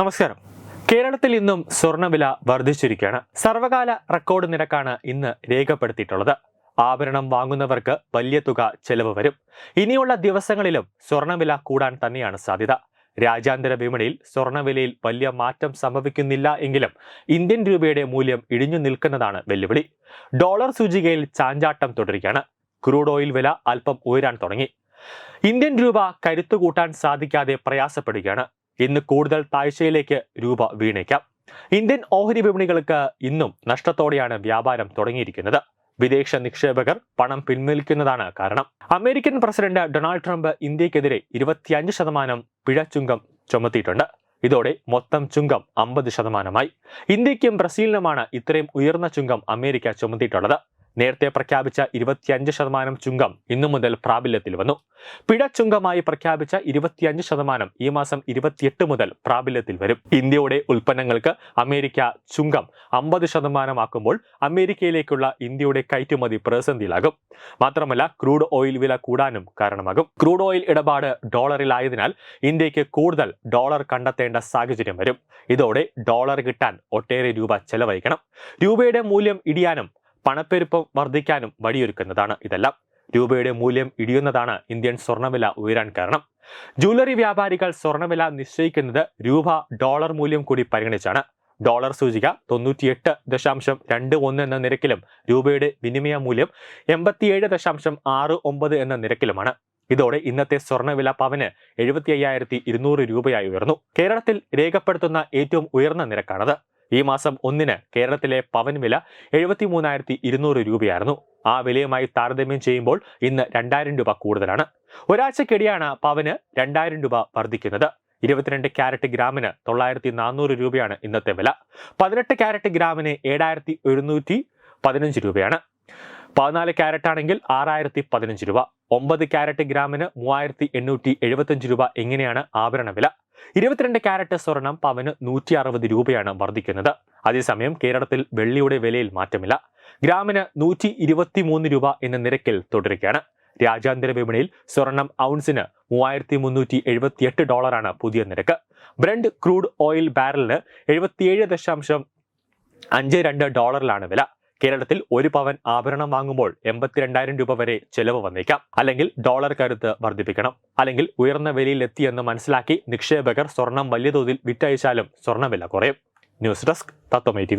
നമസ്കാരം. കേരളത്തിൽ ഇന്നും സ്വർണവില വർദ്ധിച്ചിരിക്കുകയാണ്. സർവകാല റെക്കോർഡ് നിരക്കാണ് ഇന്ന് രേഖപ്പെടുത്തിയിട്ടുള്ളത്. ആഭരണം വാങ്ങുന്നവർക്ക് വലിയ തുക ചെലവ് വരും. ഇനിയുള്ള ദിവസങ്ങളിലും സ്വർണവില കൂടാൻ തന്നെയാണ് സാധ്യത. രാജ്യാന്തര വിപണിയിൽ സ്വർണവിലയിൽ വലിയ മാറ്റം സംഭവിക്കുന്നില്ല എങ്കിലും ഇന്ത്യൻ രൂപയുടെ മൂല്യം ഇടിഞ്ഞു നിൽക്കുന്നതാണ് വെല്ലുവിളി. ഡോളർ സൂചികയിൽ ചാഞ്ചാട്ടം തുടരുകയാണ്. ക്രൂഡ് ഓയിൽ വില അല്പം ഉയരാൻ തുടങ്ങി. ഇന്ത്യൻ രൂപ കരുത്തു കൂട്ടാൻ സാധിക്കാതെ പ്രയാസപ്പെടുകയാണ്. ഇന്ന് കൂടുതൽ താഴ്ചയിലേക്ക് രൂപ വീണേക്കാം. ഇന്ത്യൻ ഓഹരി വിപണികൾക്ക് ഇന്നും നഷ്ടത്തോടെയാണ് വ്യാപാരം തുടങ്ങിയിരിക്കുന്നത്. വിദേശ നിക്ഷേപകർ പണം പിൻവലിക്കുന്നതാണ് കാരണം. അമേരിക്കൻ പ്രസിഡന്റ് ഡൊണാൾഡ് ട്രംപ് ഇന്ത്യക്കെതിരെ ഇരുപത്തിയഞ്ച് ശതമാനം പിഴ ചുങ്കം ചുമത്തിയിട്ടുണ്ട്. ഇതോടെ മൊത്തം ചുങ്കം അമ്പത് ശതമാനമായി. ഇന്ത്യക്കും ബ്രസീലിനുമാണ് ഇത്രയും ഉയർന്ന ചുങ്കം അമേരിക്ക ചുമത്തിയിട്ടുള്ളത്. നേരത്തെ പ്രഖ്യാപിച്ച ഇരുപത്തിയഞ്ച് ശതമാനം ചുങ്കം ഇന്നു മുതൽ പ്രാബല്യത്തിൽ വന്നു. പിഴ ചുങ്കമായി പ്രഖ്യാപിച്ച ഇരുപത്തിയഞ്ച് ശതമാനം ഈ മാസം ഇരുപത്തിയെട്ട് മുതൽ പ്രാബല്യത്തിൽ വരും. ഇന്ത്യയുടെ ഉൽപ്പന്നങ്ങൾക്ക് അമേരിക്ക ചുങ്കം അമ്പത് ശതമാനമാക്കുമ്പോൾ അമേരിക്കയിലേക്കുള്ള ഇന്ത്യയുടെ കയറ്റുമതി പ്രതിസന്ധിയിലാകും. മാത്രമല്ല ക്രൂഡ് ഓയിൽ വില കൂടാനും കാരണമാകും. ക്രൂഡ് ഓയിൽ ഇടപാട് ഡോളറിലായതിനാൽ ഇന്ത്യയ്ക്ക് കൂടുതൽ ഡോളർ കണ്ടെത്തേണ്ട സാഹചര്യം വരും. ഇതോടെ ഡോളർ കിട്ടാൻ ഒട്ടേറെ രൂപ ചെലവഴിക്കണം. രൂപയുടെ മൂല്യം ഇടിയാനും പണപ്പെരുപ്പം വർദ്ധിക്കാനും വഴിയൊരുക്കുന്നതാണ് ഇതെല്ലാം. രൂപയുടെ മൂല്യം ഇടിയുന്നതാണ് ഇന്ത്യൻ സ്വർണവില ഉയരാൻ കാരണം. ജ്വല്ലറി വ്യാപാരികൾ സ്വർണവില നിശ്ചയിക്കുന്നത് രൂപ ഡോളർ മൂല്യം കൂടി പരിഗണിച്ചാണ്. ഡോളർ സൂചിക തൊണ്ണൂറ്റിയെട്ട് ദശാംശം രണ്ട് ഒന്ന് എന്ന നിരക്കിലും രൂപയുടെ വിനിമയ മൂല്യം എൺപത്തിയേഴ് ദശാംശം ആറ് ഒമ്പത് എന്ന നിരക്കിലുമാണ്. ഇതോടെ ഇന്നത്തെ സ്വർണവില പവന് എഴുപത്തി അയ്യായിരത്തി ഇരുന്നൂറ് രൂപയായി ഉയർന്നു. കേരളത്തിൽ രേഖപ്പെടുത്തുന്ന ഏറ്റവും ഉയർന്ന നിരക്കാണത്. ഈ മാസം ഒന്നിന് കേരളത്തിലെ പവൻ വില എഴുപത്തി മൂന്നായിരത്തി ഇരുന്നൂറ് രൂപയായിരുന്നു. ആ വിലയുമായി താരതമ്യം ചെയ്യുമ്പോൾ ഇന്ന് രണ്ടായിരം രൂപ കൂടുതലാണ്. ഒരാഴ്ചക്കിടെയാണ് പവന് രണ്ടായിരം രൂപ വർദ്ധിക്കുന്നത്. ഇരുപത്തിരണ്ട് ക്യാരറ്റ് ഗ്രാമിന് തൊള്ളായിരത്തി നാനൂറ് രൂപയാണ് ഇന്നത്തെ വില. പതിനെട്ട് ക്യാരറ്റ് ഗ്രാമിന് ഏഴായിരത്തി എഴുന്നൂറ്റി പതിനഞ്ച് രൂപയാണ്. പതിനാല് ക്യാരറ്റ് ആണെങ്കിൽ ആറായിരത്തി പതിനഞ്ച് രൂപ. ഒമ്പത് ക്യാരറ്റ് ഗ്രാമിന് മൂവായിരത്തി എണ്ണൂറ്റി എഴുപത്തഞ്ച് രൂപ എങ്ങനെയാണ് ആഭരണ വില? ഇരുപത്തിരണ്ട് ക്യാരറ്റ് സ്വർണം പവന് നൂറ്റി അറുപത് രൂപയാണ് വർദ്ധിക്കുന്നത്. അതേസമയം കേരളത്തിൽ വെള്ളിയുടെ വിലയിൽ മാറ്റമില്ല. ഗ്രാമിന് നൂറ്റി ഇരുപത്തി മൂന്ന് രൂപ എന്ന നിരക്കിൽ തുടരുകയാണ്. രാജ്യാന്തര വിപണിയിൽ സ്വർണം ഔൺസിന് മൂവായിരത്തി മുന്നൂറ്റി എഴുപത്തിയെട്ട് ഡോളറാണ് പുതിയ നിരക്ക്. ബ്രണ്ട് ക്രൂഡ് ഓയിൽ ബാരലിന് എഴുപത്തിയേഴ് ദശാംശം അഞ്ച് രണ്ട് ഡോളറിലാണ് വില. കേരളത്തിൽ ഒരു പവൻ ആഭരണം വാങ്ങുമ്പോൾ എൺപത്തിരണ്ടായിരം രൂപ വരെ ചെലവ് വന്നേക്കാം. അല്ലെങ്കിൽ ഡോളർ കരുത്ത് വർദ്ധിപ്പിക്കണം. അല്ലെങ്കിൽ ഉയർന്ന വിലയിൽ എത്തിയെന്ന് മനസ്സിലാക്കി നിക്ഷേപകർ സ്വർണം വലിയ തോതിൽ വിറ്റയച്ചാലും സ്വർണവില കുറയും. News desk തത്വമേ T